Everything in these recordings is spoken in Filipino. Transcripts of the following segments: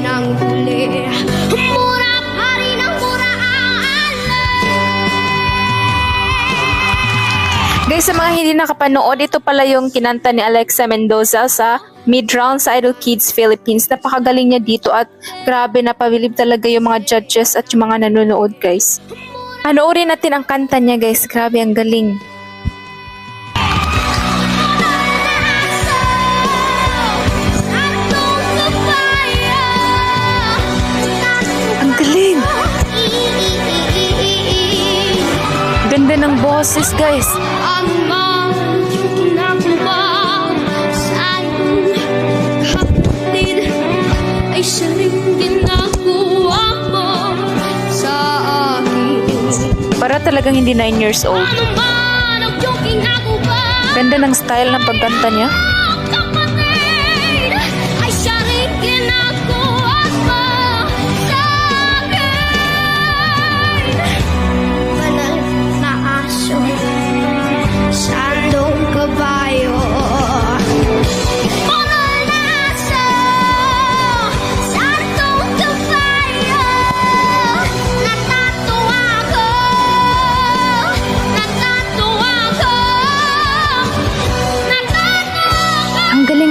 ng huli Mura pa rin ang mura Guys, sa mga hindi nakapanood, ito pala yung kinanta ni Alexa Mendoza sa mid-round sa Idol Kids Philippines. Napakagaling niya dito at grabe napabilib talaga yung mga judges at yung mga nanonood guys. Panoorin natin ang kanta niya guys. Grabe, ang galing. Ganda ng boses guys. Ay siya rin ginagawa mo sa akin Para talagang hindi 9 years old. Ano ang Ganda ng style ng pagkanta niya.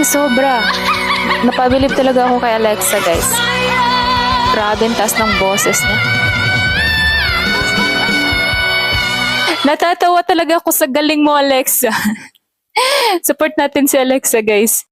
Sobra. Napabilib talaga ako kay Alexa guys. Grabe taas ng boses niya. Natatawa talaga ako sa galing mo Alexa. Support natin si Alexa guys.